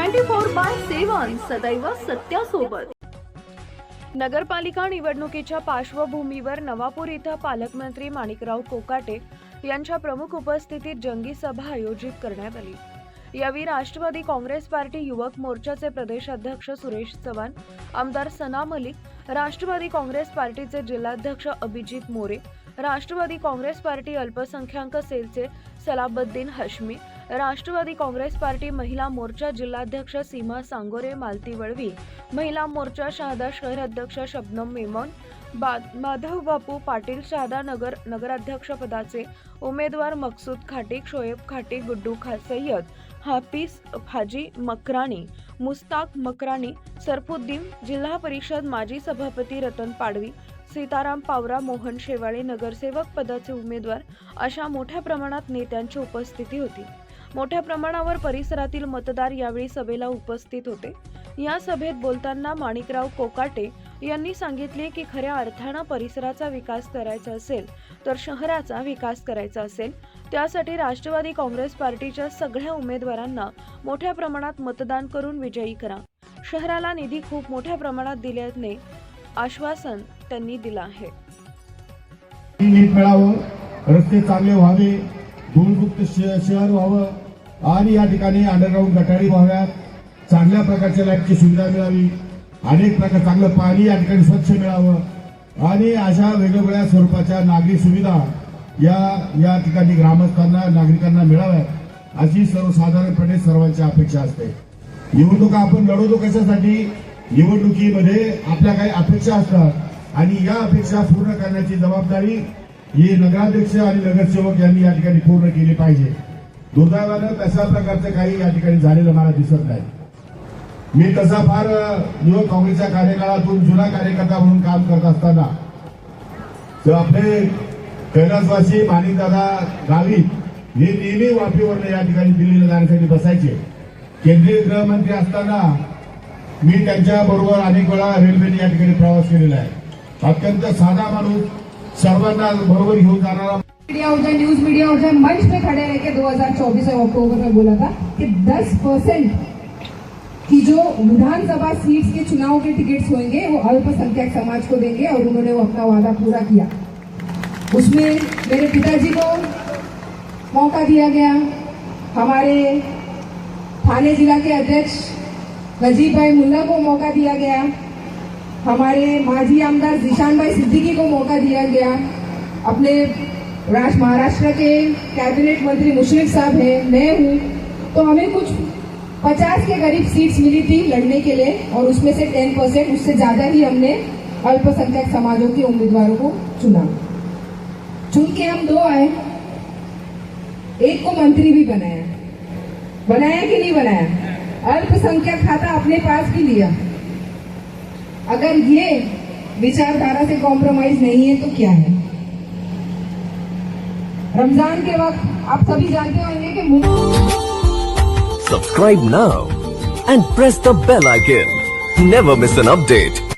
Twenty four by seven सदैव सत्यासोबत. नगरपालिका निवडणुकीच्या पार्श्वभूमीवर नवापूर इथं पालकमंत्री माणिकराव कोकाटे यांच्या प्रमुख उपस्थितीत जंगी सभा आयोजित करण्यात आली. यावेळी राष्ट्रवादी काँग्रेस पार्टी युवक मोर्चाचे प्रदेशाध्यक्ष सुरेश चव्हाण आमदार सना मलिक राष्ट्रवादी काँग्रेस पार्टीचे जिल्हाध्यक्ष अभिजित मोरे राष्ट्रवादी काँग्रेस पार्टी अल्पसंख्याक सेलचे सलाबद्दीन हश्मी राष्ट्रवादी काँग्रेस पार्टी महिला मोर्चा जिल्हाध्यक्ष सीमा सांगोरे मालती वळवी महिला मोर्चा शहादा शहर अध्यक्ष शबनम मेमन बा माधव बापू पाटील शहादा नगर नगराध्यक्ष पदाचे उमेदवार मकसूद खाटीक शोएब खाटीक गुड्डू खा सय्यद हाफिज हाजी मकराणी मुस्ताक मकराणी सरफुद्दीन जिल्हा परिषद माजी सभापती रतन पाडवी सीताराम पावरा मोहन शेवाळे नगरसेवक पदाचे उमेदवार अशा मोठ्या प्रमाणात नेत्यांची उपस्थिती होती. मोठ्या प्रमाणावर परिसरातील मतदार यावेळी सभेला उपस्थित होते. या सभेत बोलताना माणिकराव कोकाटे यांनी सांगितले की खऱ्या अर्थानं परिसराचा विकास करायचा असेल तर शहराचा विकास करायचा असेल. त्यासाठी राष्ट्रवादी काँग्रेस पार्टीच्या सगळ्या उमेदवारांना मोठ्या प्रमाणात मतदान करून विजयी करा. शहराला निधी खूप मोठ्या प्रमाणात दिल्याने आश्वासन त्यांनी दिलं आहे. रस्ते चांगले व्हावे धूळमुक्त शहर व्हावं आणि या ठिकाणी अंडरग्राऊंड गटारी व्हाव्यात. चांगल्या प्रकारच्या लाईटची सुविधा मिळावी. अनेक प्रकार चांगलं पाणी या ठिकाणी स्वच्छ मिळावं. आणि अशा वेगवेगळ्या स्वरूपाच्या नागरी सुविधा या या ठिकाणी ग्रामस्थांना नागरिकांना मिळाव्यात अशी सर्वसाधारणपणे सर्वांची अपेक्षा असते. निवडणुका आपण लढवतो कशासाठी? निवडणुकीमध्ये आपल्या काही अपेक्षा असतात. आणि या अपेक्षा पूर्ण करण्याची जबाबदारी ही नगराध्यक्ष आणि नगरसेवक यांनी या ठिकाणी पूर्ण केली पाहिजे. दुर्दैवानं तशा प्रकारचं काही या ठिकाणी झालेलं मला दिसत नाही. मी तसा फार युवक काँग्रेसच्या कार्यकाळातून जुना कार्यकर्ता म्हणून काम करत असताना तर आपले कैलासवासी माणिकदादा गावित हे नेहमी वाफीवरनं या ठिकाणी दिल्लीला जाण्यासाठी बसायचे. केंद्रीय गृहमंत्री असताना मी त्यांच्या बरोबर अनेक वेळा रेल्वेने या ठिकाणी प्रवास केलेला आहे. अत्यंत साधा माणूस सर्वांना बरोबर घेऊन जाणारा मीडिया हो जाए न्यूज़ मीडिया हो जाए मंच पे खड़े रह के 2024 अक्टूबर में बोला था कि 10 परसेंट की जो विधानसभा सीट्स के चुनाव के टिकट्स होंगे, वो अल्पसंख्यक समाज को देंगे और उन्होंने वो अपना वादा पूरा किया। उसमें मेरे पिताजी को मौका दिया गया। हमारे थाने जिला के अध्यक्ष नजीब भाई मुल्ला को मौका दिया गया। हमारे माजी आमदार जिशान भाई सिद्दीकी को मौका दिया गया। अपने राष्ट्र महाराष्ट्र के कैबिनेट मंत्री मुशरफ साहब हैं, मैं हूँ। तो हमें कुछ पचास के करीब सीट्स मिली थी लड़ने के लिए और उसमें से टेन परसेंट, उससे ज़्यादा ही हमने अल्पसंख्यक समाजों के उम्मीदवारों को चुना। चुन के हम दो आए। एक को मंत्री भी बनाया। बनाया कि नहीं बनाया? अल्पसंख्यक खाता अपने पास भी लिया। अगर ये विचारधारा से कॉम्प्रोमाइज नहीं है तो क्या है? रमजान के वक्त आप सभी जानते होंगे कि Mumbai Subscribe now and press the bell icon. Never miss an update.